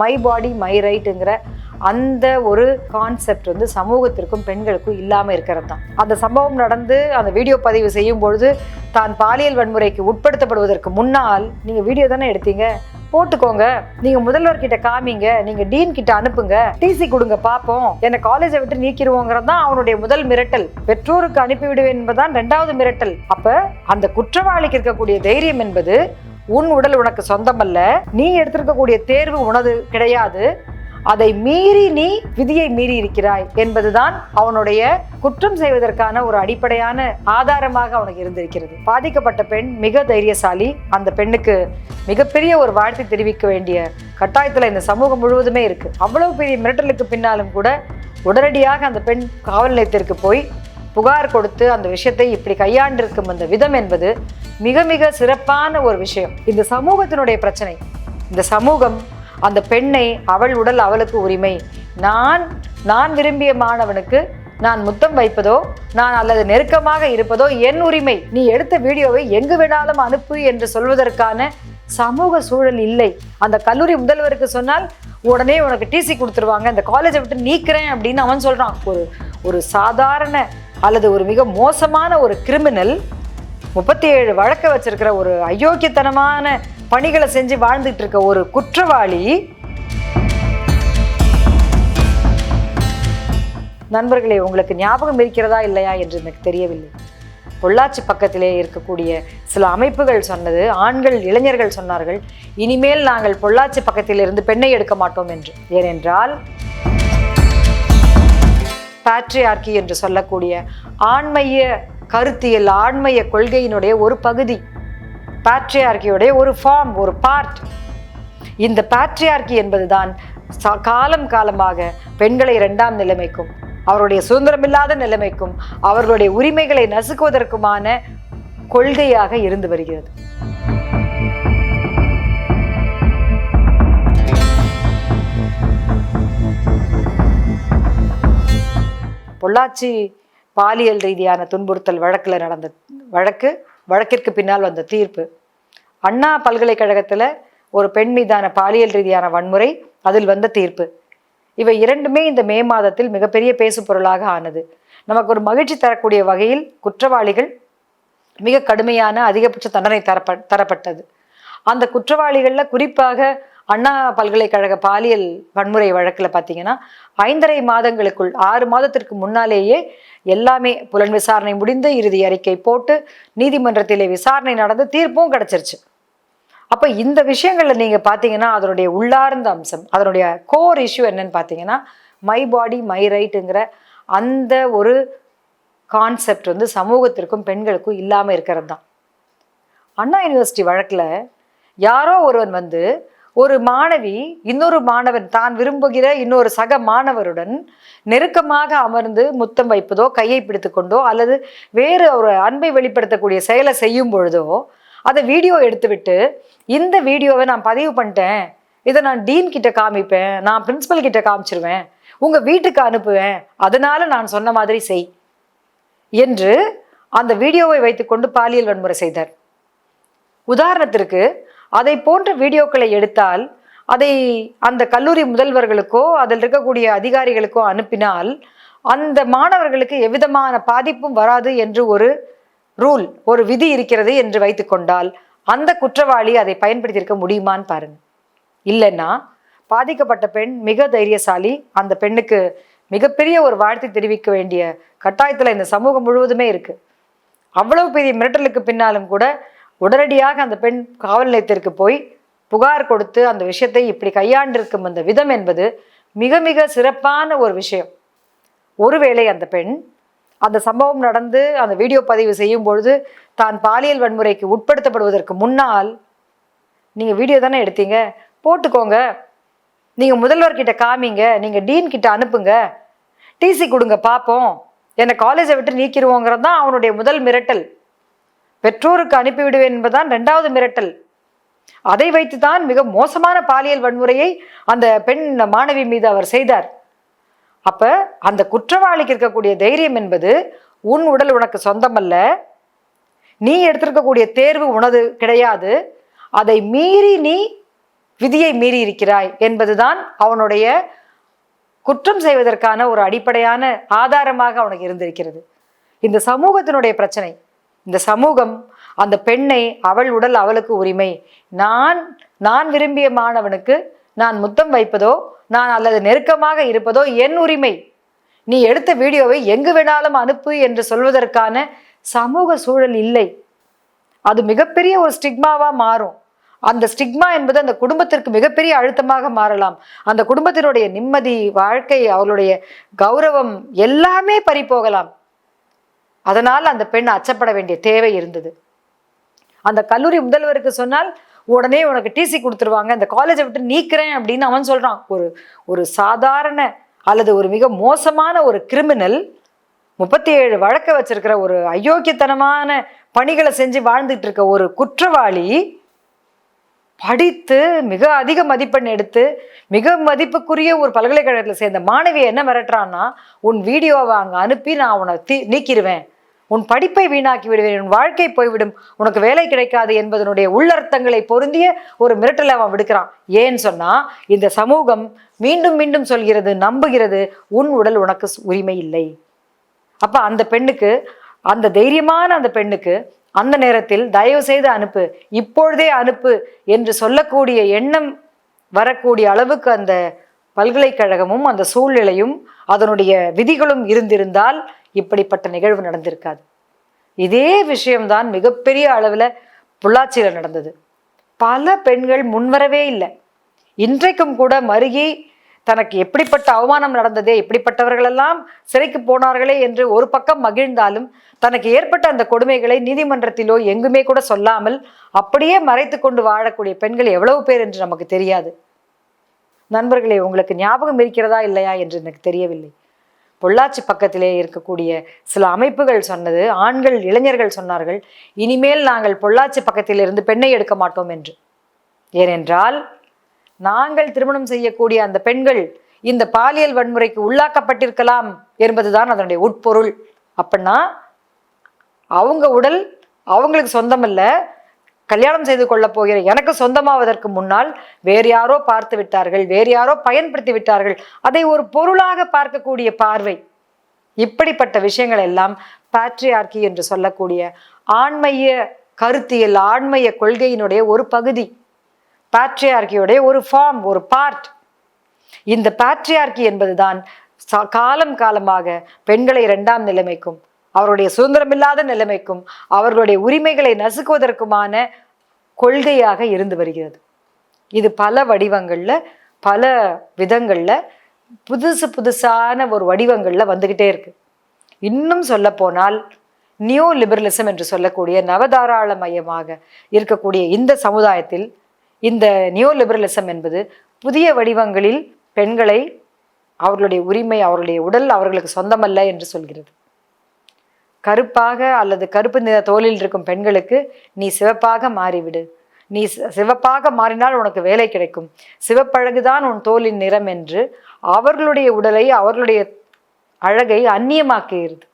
My body my ரைட்டுங்கிற அந்த ஒரு concept வந்து சமூகத்திற்கும் பெண்களுக்கும் இல்லாமல் இருக்கிறது தான் அந்த சம்பவம் நடந்து அந்த வீடியோ பதிவு செய்யும் பொழுது தான் பாலியல் வன்முறைக்கு உட்படுத்தப்படுவதற்கு முன்னால் நீங்கள் வீடியோ தானே எடுத்தீங்க? போட்டுக்கோங்க. நீங்க முதல்வர் கிட்ட காமிங்க. நீங்க டீன் கிட்ட அனுப்புங்க. டிசி கொடுங்க பாப்போம். என்ன காலேஜை விட்டு நீக்கிடுவோங்கிறது தான் அவனுடைய முதல் மிரட்டல். பெற்றோருக்கு அனுப்பிவிடுவேன் என்பதுதான் ரெண்டாவது மிரட்டல். அப்ப அந்த குற்றவாளிக்கு இருக்கக்கூடிய தைரியம் என்பது உன் உடல் உனக்கு சொந்தமல்ல. நீ எடுத்திருக்கக்கூடிய தேர்வு உனது கிடையாது. அதை மீறி நீ விதியை மீறி இருக்கிறாய் என்பதுதான் அவனுடைய குற்றம் செய்வதற்கான ஒரு அடிப்படையான ஆதாரமாக அவனுக்கு இருந்திருக்கிறது. பாதிக்கப்பட்ட பெண் மிக தைரியசாலி. அந்த பெண்ணுக்கு மிகப்பெரிய ஒரு வாழ்த்தை தெரிவிக்க வேண்டிய கட்டாயத்தில் இந்த சமூகம் முழுவதுமே இருக்கு. அவ்வளவு பெரிய மிரட்டலுக்கு பின்னாலும் கூட உடனடியாக அந்த பெண் காவல் நிலையத்திற்கு போய் புகார் கொடுத்து அந்த விஷயத்தை இப்படி கையாண்டிருக்கும் அந்த விதம் என்பது மிக மிக சிறப்பான ஒரு விஷயம். இந்த சமூகத்தினுடைய பிரச்சனை. இந்த சமூகம் அந்த பெண்ணை அவள் உடல் அவளுக்கு உரிமை. நான் நான் விரும்பிய மாணவனுக்கு நான் முத்தம் வைப்பதோ நான் அல்லது நெருக்கமாக இருப்பதோ என் உரிமை. நீ எடுத்த வீடியோவை எங்கு வேணாலும் அனுப்பு என்று சொல்வதற்கான சமூக சூழல் இல்லை. அந்த கல்லூரி முதல்வருக்கு சொன்னால் உடனே உனக்கு டிசி கொடுத்துருவாங்க. இந்த காலேஜை விட்டு நீக்கிறேன் அப்படின்னு அவன் சொல்றான். ஒரு ஒரு சாதாரண அல்லது ஒரு மிக மோசமான ஒரு கிரிமினல் முப்பத்தி ஏழு வழக்க வச்சிருக்கிற ஒரு அயோக்கியத்தனமான பணிகளை செஞ்சு வாழ்ந்துட்டு இருக்க ஒரு குற்றவாளி நண்பர்களே உங்களுக்கு ஞாபகம் இருக்கிறதா இல்லையா என்று எனக்கு தெரியவில்லை. பொள்ளாச்சி பக்கத்திலே இருக்கக்கூடிய சில அமைப்புகள் சொன்னது ஆண்கள் இளைஞர்கள் சொன்னார்கள் இனிமேல் நாங்கள் பொள்ளாச்சி பக்கத்தில் இருந்து பெண்ணை எடுக்க மாட்டோம் என்று. ஏனென்றால் பேட்ரியார்கி என்று சொல்லக்கூடிய ஆண்மைய கருத்தியல் ஆண்மைய கொள்கையினுடைய ஒரு பகுதி பேட்ரியார்கியுடைய ஒரு ஃபார்ம் ஒரு பார்ட் இந்த பேட்ரியார்கி என்பதுதான் ச- காலம் காலமாக பெண்களை இரண்டாம் நிலைமைக்கும் அவருடைய சுதந்திரமில்லாத நிலைமைக்கும் அவர்களுடைய உரிமைகளை நசுக்குவதற்குமான கொள்கையாக இருந்து வருகிறது. பொள்ளாச்சி பாலியல் ரீதியான துன்புறுத்தல் வழக்கில் நடந்த வழக்கு வழக்கிற்கு பின்னால் வந்த தீர்ப்பு. அண்ணா பல்கலைக்கழகத்தில் ஒரு பெண் மீதான பாலியல் ரீதியான வன்முறை அதில் வந்த தீர்ப்பு. இவை இரண்டுமே இந்த மே மாதத்தில் மிகப்பெரிய பேசு பொருளாக ஆனது. நமக்கு ஒரு மகிழ்ச்சி தரக்கூடிய வகையில் குற்றவாளிகள் மிக கடுமையான அதிகபட்ச தண்டனை தரப்ப தரப்பட்டது. அந்த குற்றவாளிகளில் குறிப்பாக அண்ணா பல்கலைக்கழக பாலியல் வன்முறை வழக்கில் பார்த்தீங்கன்னா ஐந்தரை மாதங்களுக்குள் ஆறு மாதத்திற்கு முன்னாலேயே எல்லாமே புலன் விசாரணை முடிந்து இறுதி அறிக்கை போட்டு நீதிமன்றத்திலே விசாரணை நடந்து தீர்ப்பும் கிடச்சிருச்சு. அப்போ இந்த விஷயங்களில் நீங்கள் பார்த்தீங்கன்னா அதனுடைய உள்ளார்ந்த அம்சம் அதனுடைய கோர் இஷ்யூ என்னன்னு பார்த்தீங்கன்னா மை பாடி மை ரைட்டுங்கிற அந்த ஒரு கான்செப்ட் வந்து சமூகத்திற்கும் பெண்களுக்கும் இல்லாமல் இருக்கிறது தான் அண்ணா யூனிவர்சிட்டி வழக்கில் யாரோ ஒருவன் வந்து ஒரு மாணவி இன்னொரு மாணவன் தான் விரும்புகிற இன்னொரு சக மாணவருடன் நெருக்கமாக அமர்ந்து முத்தம் வைப்பதோ கையை பிடித்துக்கொண்டோ அல்லது வேறு ஒரு அன்பை வெளிப்படுத்தக்கூடிய செயலை செய்யும் பொழுதோ அதை வீடியோ எடுத்துவிட்டு இந்த வீடியோவை நான் பதிவு பண்ணிட்டேன். இதை நான் டீன் கிட்ட காமிப்பேன். நான் பிரின்சிபல் கிட்ட காமிச்சிருவேன். உங்க வீட்டுக்கு அனுப்புவேன். அதனால நான் சொன்ன மாதிரி செய் என்று அந்த வீடியோவை வைத்துக்கொண்டு பாலியல் வன்முறை செய்தார். உதாரணத்திற்கு அதை போன்ற வீடியோக்களை எடுத்தால் அதை அந்த கல்லூரி முதல்வர்களுக்கோ அதில் இருக்கக்கூடிய அதிகாரிகளுக்கோ அனுப்பினால் அந்த மாணவர்களுக்கு எவ்விதமான பாதிப்பும் வராது என்று ஒரு ரூல் ஒரு விதி இருக்கிறது என்று வைத்துக்கொண்டால் அந்த குற்றவாளி அதை பயன்படுத்தியிருக்க முடியுமான்னு பாருங்க. இல்லைன்னா பாதிக்கப்பட்ட பெண் மிக தைரியசாலி அந்த பெண்ணுக்கு மிகப்பெரிய ஒரு வாழ்த்து தெரிவிக்க வேண்டிய கட்டாயத்தில் இந்த சமூகம் முழுவதுமே இருக்கு. அவ்வளவு பெரிய மிரட்டலுக்கு பின்னாலும் கூட உடனடியாக அந்த பெண் காவல் நிலையத்திற்கு போய் புகார் கொடுத்து அந்த விஷயத்தை இப்படி கையாண்டிருக்கும் அந்த விதம் என்பது மிக மிக சிறப்பான ஒரு விஷயம். ஒருவேளை அந்த பெண் அந்த சம்பவம் நடந்து அந்த வீடியோ பதிவு செய்யும் பொழுது தான் பாலியல் வன்முறைக்கு உட்படுத்தப்படுவதற்கு முன்னால் நீங்கள் வீடியோ தானே எடுத்தீங்க? போட்டுக்கோங்க. நீங்கள் முதல்வர்கிட்ட காமிங்க. நீங்கள் டீன் கிட்ட அனுப்புங்க. டிசி கொடுங்க பார்ப்போம் என்னை காலேஜை விட்டு நீக்கிடுவோங்கிறது தான் அவனுடைய முதல் மிரட்டல். பெற்றோருக்கு அனுப்பிவிடுவேன் என்பதுதான் ரெண்டாவது மிரட்டல். அதை வைத்துதான் மிக மோசமான பாலியல் வன்முறையை அந்த பெண் மாணவி மீது அவர் செய்தார். அப்ப அந்த குற்றவாளிக்கு இருக்கக்கூடிய தைரியம் என்பது உன் உடல் உனக்கு சொந்தமல்ல. நீ எடுத்திருக்கக்கூடிய தேர்வு உனது கிடையாது. அதை மீறி நீ விதியை மீறி இருக்கிறாய் என்பதுதான் அவனுடைய குற்றம் செய்வதற்கான ஒரு அடிப்படையான ஆதாரமாக அவனுக்கு இருந்திருக்கிறது. இந்த சமூகத்தினுடைய பிரச்சனை இந்த சமூகம் அந்த பெண்ணை அவள் உடல் அவளுக்கு உரிமை. நான் நான் விரும்பிய மாணவனுக்கு நான் முத்தம் வைப்பதோ நான் அல்லது நெருக்கமாக இருப்பதோ என் உரிமை. நீ எடுத்த வீடியோவை எங்கு வேணாலும் அனுப்பு என்று சொல்வதற்கான சமூக சூழல் இல்லை. அது மிகப்பெரிய ஒரு ஸ்டிக்மாவா மாறும். அந்த ஸ்டிக்மா என்பது அந்த குடும்பத்திற்கு மிகப்பெரிய அழுத்தமாக மாறலாம். அந்த குடும்பத்தினுடைய நிம்மதி வாழ்க்கை அவளுடைய கௌரவம் எல்லாமே பறிபோகலாம். அதனால் அந்த பெண் அச்சப்பட வேண்டிய தேவை இருந்தது. அந்த கல்லூரி முதல்வருக்கு சொன்னால் உடனே உனக்கு டிசி கொடுத்துருவாங்க. இந்த காலேஜை விட்டு நீக்கிறேன் அப்படின்னு அவன் சொல்கிறான் ஒரு ஒரு சாதாரண அல்லது ஒரு மிக மோசமான ஒரு கிரிமினல் முப்பத்தி ஏழு வழக்க வச்சிருக்கிற ஒரு அயோக்கியத்தனமான பணிகளை செஞ்சு வாழ்ந்துட்டு இருக்க ஒரு குற்றவாளி படித்து மிக அதிக மதிப்பெண் எடுத்து மிக மதிப்புக்குரிய ஒரு பல்கலைக்கழகத்தில் சேர்ந்த மாணவியை என்ன மிரட்டுறான்னா உன் வீடியோவை அங்கே அனுப்பி நான் உன்னை தீ நீக்கிடுவேன் உன் படிப்பை வீணாக்கி விடுவேன் உன் வாழ்க்கை போய்விடும் உனக்கு வேலை கிடைக்காது என்பதனுடைய உள்ளர்த்தங்களை பொருந்திய ஒரு மிரட்டலை அவன் விடுக்கிறான். ஏன்னு சொன்னா இந்த சமூகம் மீண்டும் மீண்டும் சொல்கிறது நம்புகிறது உன் உடல் உனக்கு உரிமை இல்லை. அப்ப அந்த பெண்ணுக்கு அந்த தைரியமான அந்த பெண்ணுக்கு அந்த நேரத்தில் தயவு செய்து அனுப்பு இப்பொழுதே அனுப்பு என்று சொல்லக்கூடிய எண்ணம் வரக்கூடிய அளவுக்கு அந்த பல்கலைக்கழகமும் அந்த சூழ்நிலையும் அதனுடைய விதிகளும் இருந்திருந்தால் இப்படிப்பட்ட நிகழ்வு நடந்திருக்காது. இதே விஷயம்தான் மிகப்பெரிய அளவில் பொள்ளாச்சியில் நடந்தது. பல பெண்கள் முன்வரவே இல்லை. இன்றைக்கும் கூட மருகி தனக்கு எப்படிப்பட்ட அவமானம் நடந்ததே இப்படிப்பட்டவர்களெல்லாம் சிறைக்கு போனார்களே என்று ஒரு பக்கம் மகிழ்ந்தாலும் தனக்கு ஏற்பட்ட அந்த கொடுமைகளை நீதிமன்றத்திலோ எங்குமே கூட சொல்லாமல் அப்படியே மறைத்து கொண்டு வாழக்கூடிய பெண்கள் எவ்வளவு பேர் என்று நமக்கு தெரியாது. நண்பர்களே உங்களுக்கு ஞாபகம் இருக்கிறதா இல்லையா என்று எனக்கு தெரியவில்லை. பொள்ளாச்சி பக்கத்திலே இருக்கக்கூடிய சில அமைப்புகள் சொன்னது ஆண்கள் இளைஞர்கள் சொன்னார்கள் இனிமேல் நாங்கள் பொள்ளாச்சி பக்கத்தில் இருந்து பெண்ணை எடுக்க மாட்டோம் என்று. ஏனென்றால் நாங்கள் திருமணம் செய்யக்கூடிய அந்த பெண்கள் இந்த பாலியல் வன்முறைக்கு உள்ளாக்கப்பட்டிருக்கலாம் என்பதுதான் அதனுடைய உட்பொருள். அப்படின்னா அவங்க உடல் அவங்களுக்கு சொந்தமல்ல கல்யாணம் செய்து கொள்ளப் போகிற எனக்கு சொந்தமாவதற்கு முன்னால் வேறு யாரோ பார்த்து விட்டார்கள் வேறு யாரோ பயன்படுத்தி விட்டார்கள். அதை ஒரு பொருளாக பார்க்கக்கூடிய பார்வை. இப்படிப்பட்ட விஷயங்கள் எல்லாம் பேட்ரியார்கி என்று சொல்லக்கூடிய ஆண்மைய கருத்தியல் ஆண்மைய கொள்கையினுடைய ஒரு பகுதி. பேட்ரியார்கியுடைய ஒரு ஃபார்ம் ஒரு பார்ட் இந்த பேட்ரியார்கி என்பதுதான் காலம் காலமாக பெண்களை இரண்டாம் நிலைமைக்கும் அவருடைய சுதந்திரமில்லாத நிலைமைக்கும் அவர்களுடைய உரிமைகளை நசுக்குவதற்குமான கொள்கையாக இருந்து வருகிறது. இது பல வடிவங்களில் பல விதங்களில் புதுசு புதுசான ஒரு வடிவங்களில் வந்துக்கிட்டே இருக்கு. இன்னும் சொல்ல போனால் நியூ லிபரலிசம் என்று சொல்லக்கூடிய நவதாராள மையமாக இருக்கக்கூடிய இந்த சமுதாயத்தில் இந்த நியூ லிபரலிசம் என்பது புதிய வடிவங்களில் பெண்களை அவர்களுடைய உரிமை அவர்களுடைய உடல் அவர்களுக்கு சொந்தமல்ல என்று சொல்கிறது. கருப்பாக அல்லது கருப்பு நிற தோலில் இருக்கும் பெண்களுக்கு நீ சிவப்பாக மாறிவிடு. நீ சிவப்பாக மாறினால் உனக்கு வேலை கிடைக்கும். சிவப்பழகுதான் உன் தோலின் நிறம் என்று அவர்களுடைய உடலை அவர்களுடைய அழகை அந்நியமாக்குகிறது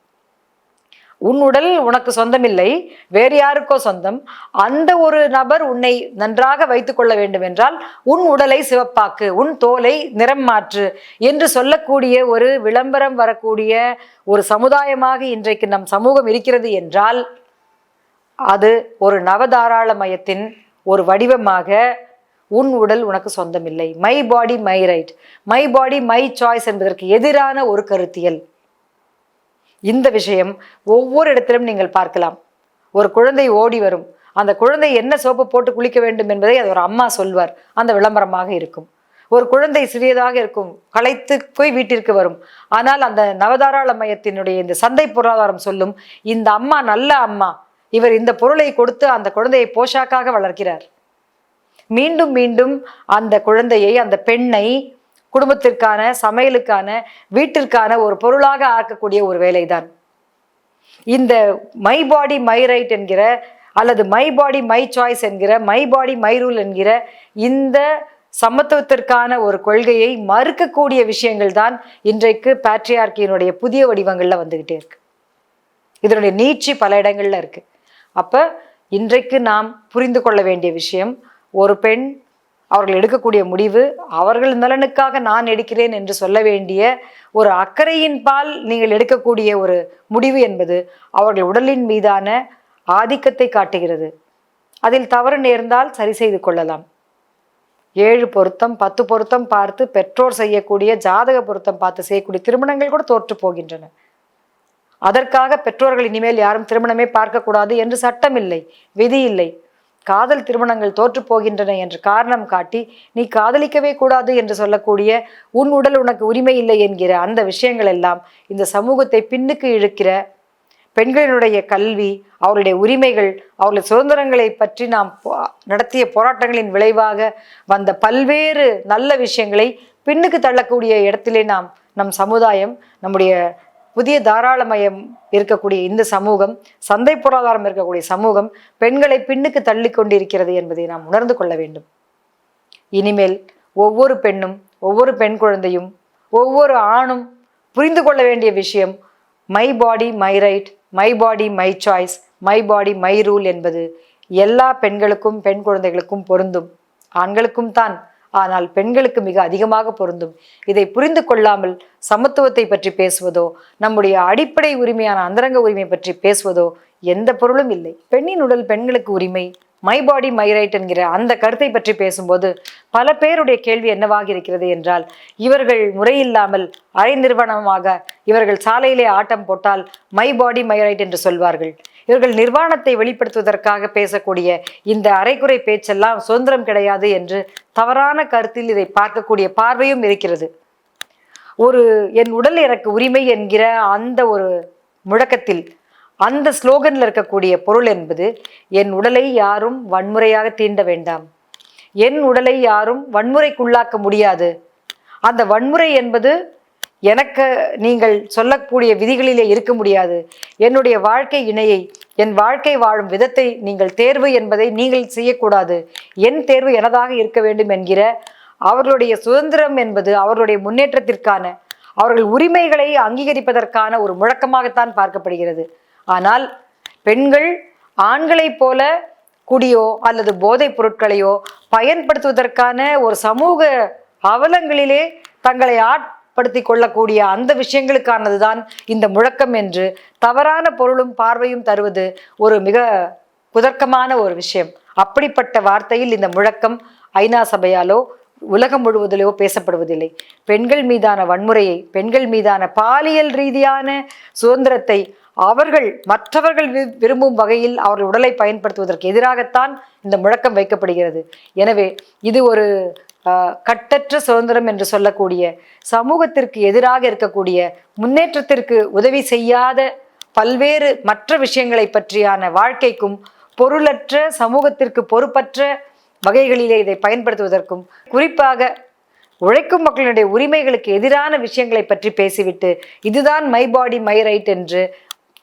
உன் உடல் உனக்கு சொந்தமில்லை வேறு யாருக்கோ சொந்தம். அந்த ஒரு நபர் உன்னை நன்றாக வைத்துக் கொள்ள வேண்டும் என்றால் உன் உடலை சிவப்பாக்கு உன் தோலை நிறம் மாற்று என்று சொல்லக்கூடிய ஒரு விளம்பரம் வரக்கூடிய ஒரு சமுதாயமாக இன்றைக்கு நம் சமூகம் இருக்கிறது என்றால் அது ஒரு நவதாராள மயத்தின் ஒரு வடிவமாக உன் உடல் உனக்கு சொந்தமில்லை. My body my right my body my choice என்பதற்கு எதிரான ஒரு கருத்தியல். இந்த விஷயம் ஒவ்வொரு இடத்திலும் நீங்கள் பார்க்கலாம். ஒரு குழந்தை ஓடி வரும். அந்த குழந்தை என்ன சோப்பு போட்டு குளிக்க வேண்டும் என்பதை அது ஒரு அம்மா சொல்வார். அந்த விளம்பரமாக இருக்கும். ஒரு குழந்தை சிறியதாக இருக்கும். களைத்து போய் வீட்டிற்கு வரும். ஆனால் அந்த நவதாராள மையத்தினுடைய இந்த சந்தை பொருளாதாரம் சொல்லும் இந்த அம்மா நல்ல அம்மா. இவர் இந்த பொருளை கொடுத்து அந்த குழந்தையை போஷாக்காக வளர்க்கிறார். மீண்டும் மீண்டும் அந்த குழந்தையை அந்த பெண்ணை குடும்பத்திற்கான சமையலுக்கான வீட்டிற்கான ஒரு பொருளாக ஆக்கக்கூடிய ஒரு வேலைதான். இந்த மை பாடி மை ரைட் என்கிற அல்லது மை பாடி மை சாய்ஸ் என்கிற மை பாடி மை ரூல் என்கிற இந்த சமத்துவத்திற்கான ஒரு கொள்கையை மறுக்கக்கூடிய விஷயங்கள் தான் இன்றைக்கு பேட்ரியார்கியினுடைய புதிய வடிவங்களில் வந்துக்கிட்டே இருக்கு. இதனுடைய நீட்சி பல இடங்களில் இருக்கு. அப்போ இன்றைக்கு நாம் புரிந்து கொள்ள வேண்டிய விஷயம் ஒரு பெண் அவர்கள் எடுக்கக்கூடிய முடிவு அவர்கள் நலனுக்காக நான் எடுக்கிறேன் என்று சொல்ல வேண்டிய ஒரு அக்கறையின் பால் நீங்கள் எடுக்கக்கூடிய ஒரு முடிவு என்பது அவர்கள் உடலின் மீதான ஆதிக்கத்தை காட்டுகிறது. அதில் தவறு நேர்ந்தால் சரி செய்து கொள்ளலாம். ஏழு பொருத்தம் பத்து பொருத்தம் பார்த்து பெற்றோர் செய்யக்கூடிய ஜாதக பொருத்தம் பார்த்து செய்யக்கூடிய திருமணங்கள் கூட தோற்று போகின்றன. அதற்காக பெற்றோர்கள் இனிமேல் யாரும் திருமணமே பார்க்கக்கூடாது என்று சட்டம் இல்லை விதி இல்லை. காதல் திருமணங்கள் தோற்று போகின்றன என்று காரணம் காட்டி நீ காதலிக்கவே கூடாது என்று சொல்லக்கூடிய உன் உடல் உனக்கு உரிமை இல்லை என்கிற அந்த விஷயங்கள் எல்லாம் இந்த சமூகத்தை பின்னுக்கு இழுக்கிற பெண்களினுடைய கல்வி அவருடைய உரிமைகள் அவருடைய சுதந்திரங்களை பற்றி நாம் நடத்திய போராட்டங்களின் விளைவாக வந்த பல்வேறு நல்ல விஷயங்களை பின்னுக்கு தள்ளக்கூடிய இடத்திலே நாம் நம் சமுதாயம் நம்முடைய புதிய தாராளமயம் இருக்கக்கூடிய இந்த சமூகம் சந்தை பொருளாதாரம் இருக்கக்கூடிய சமூகம் பெண்களை பின்னுக்கு தள்ளி கொண்டிருக்கிறது என்பதை நாம் உணர்ந்து கொள்ள வேண்டும். இனிமேல் ஒவ்வொரு பெண்ணும் ஒவ்வொரு பெண் குழந்தையும் ஒவ்வொரு ஆணும் புரிந்து கொள்ள வேண்டிய விஷயம் my body my right my body my choice my body my rule என்பது எல்லா பெண்களுக்கும் பெண் குழந்தைகளுக்கும் பொருந்தும். ஆண்களுக்கும் தான். ஆனால் பெண்களுக்கு மிக அதிகமாக பொருந்தும். இதை புரிந்து கொள்ளாமல் சமத்துவத்தை பற்றி பேசுவதோ நம்முடைய அடிப்படை உரிமையான அந்தரங்க உரிமை பற்றி பேசுவதோ எந்த பொருளும் இல்லை. பெண்ணின் உடல் பெண்களுக்கு உரிமை. மை பாடி மை ரைட் என்கிற அந்த கருத்தை பற்றி பேசும்போது பல பேருடைய கேள்வி என்னவாக இருக்கிறது என்றால் இவர்கள் முறையில்லாமல் அரை நிறுவனமாக இவர்கள் சாலையிலே ஆட்டம் போட்டால் மை பாடி மை ரைட் என்று சொல்வார்கள். இவர்கள் நிர்வாணத்தை வெளிப்படுத்துவதற்காக பேசக்கூடிய இந்த அரைக்குறை பேச்செல்லாம் சுதந்திரம் கிடையாது என்று தவறான கருத்தில் இதை பார்க்கக்கூடிய பார்வையும் இருக்கிறது. ஒரு என் உடல் எனக்கு உரிமை என்கிற அந்த ஒரு முழக்கத்தில் அந்த ஸ்லோகனில் இருக்கக்கூடிய பொருள் என்பது என் உடலை யாரும் வன்முறையாக தீண்ட வேண்டாம். என் உடலை யாரும் வன்முறைக்குள்ளாக்க முடியாது. அந்த வன்முறை என்பது எனக்கு நீங்கள் சொல்லக்கூடிய விதிகளிலே இருக்க முடியாது. என்னுடைய வாழ்க்கை இணையை என் வாழ்க்கை வாழும் விதத்தை நீங்கள் தேர்வு என்பதை நீங்கள் செய்யக்கூடாது. என் தேர்வு எனதாக இருக்க வேண்டும் என்கிற அவர்களுடைய சுதந்திரம் என்பது அவர்களுடைய முன்னேற்றத்திற்கான அவர்கள் உரிமைகளை அங்கீகரிப்பதற்கான ஒரு முழக்கமாகத்தான் பார்க்கப்படுகிறது. ஆனால் பெண்கள் ஆண்களைப் போல குடியோ அல்லது போதைப் பொருட்களையோ பயன்படுத்துவதற்கான ஒரு சமூக அவலங்களிலே தங்களை ஆட் படுத்தி கொள்ளக்கூடிய அந்த விஷயங்களுக்கானதுதான் இந்த முழக்கம் என்று தவறான பொருளும் பார்வையும் தருவது ஒரு மிக குதர்க்கமான ஒரு விஷயம். அப்படிப்பட்ட வார்த்தையில் இந்த முழக்கம் ஐநா சபையாலோ உலகம் முழுவதிலோ பேசப்படுவதில்லை. பெண்கள் மீதான வன்முறையை பெண்கள் மீதான பாலியல் ரீதியான சுதந்திரத்தை அவர்கள் மற்றவர்கள் விரும்பும் வகையில் அவர்கள் உடலை பயன்படுத்துவதற்கு எதிராகத்தான் இந்த முழக்கம் வைக்கப்படுகிறது. எனவே இது ஒரு கட்டற்ற சுதந்திரம் என்று சொல்லக்கூடிய சமூகத்திற்கு எதிராக இருக்கக்கூடிய முன்னேற்றத்திற்கு உதவி செய்யாத பல்வேறு மற்ற விஷயங்களை பற்றியான வாழ்க்கைக்கும் பொருளற்ற சமூகத்திற்கு பொறுப்பற்ற வகைகளிலே இதை பயன்படுத்துவதற்கும் குறிப்பாக உழைக்கும் மக்களுடைய உரிமைகளுக்கு எதிரான விஷயங்களை பற்றி பேசிவிட்டு இதுதான் மை பாடி மை ரைட் என்று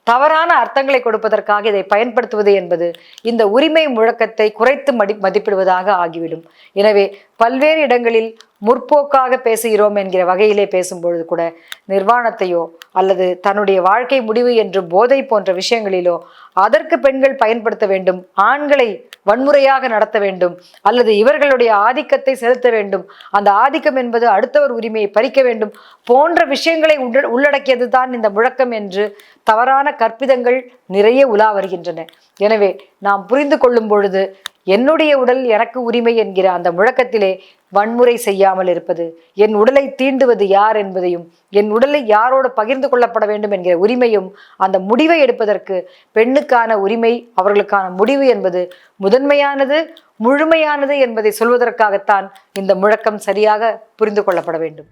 தவறான அர்த்தங்களை கொடுப்பதற்காக இதை பயன்படுத்துவது என்பது இந்த உரிமை முழக்கத்தை குறைத்து மதி மதிப்பிடுவதாக ஆகிவிடும். எனவே பல்வேறு இடங்களில் முற்போக்காக பேசுகிறோம் என்கிற வகையிலே பேசும்பொழுது கூட நிர்வாணத்தையோ அல்லது தன்னுடைய வாழ்க்கை முடிவு என்று போதை போன்ற விஷயங்களிலோ அதற்கு பெண்கள் பயன்படுத்த வேண்டும் ஆண்களை வன்முறையாக நடத்த வேண்டும் அல்லது இவர்களுடைய ஆதிக்கத்தை செலுத்த வேண்டும் அந்த ஆதிக்கம் என்பது அடுத்தவர் உரிமையை பறிக்க வேண்டும் போன்ற விஷயங்களை உள்ள- உள்ளடக்கியது தான் இந்த முழக்கம் என்று தவறான கற்பிதங்கள் நிறைய உலா வருகின்றன. எனவே நாம் புரிந்து கொள்ளும் பொழுது என்னுடைய உடல் எனக்கு உரிமை என்கிற அந்த முழக்கத்திலே வன்முறை செய்யாமல் இருப்பது என் உடலை தீண்டுவது யார் என்பதையும் என் உடலை யாரோடு பகிர்ந்து கொள்ளப்பட வேண்டும் என்கிற உரிமையும் அந்த முடிவை எடுப்பதற்கு பெண்ணுக்கான உரிமை அவர்களுக்கான முடிவு என்பது முதன்மையானது முழுமையானது என்பதை சொல்வதற்காகத்தான் இந்த முழக்கம் சரியாக புரிந்து கொள்ளப்பட வேண்டும்.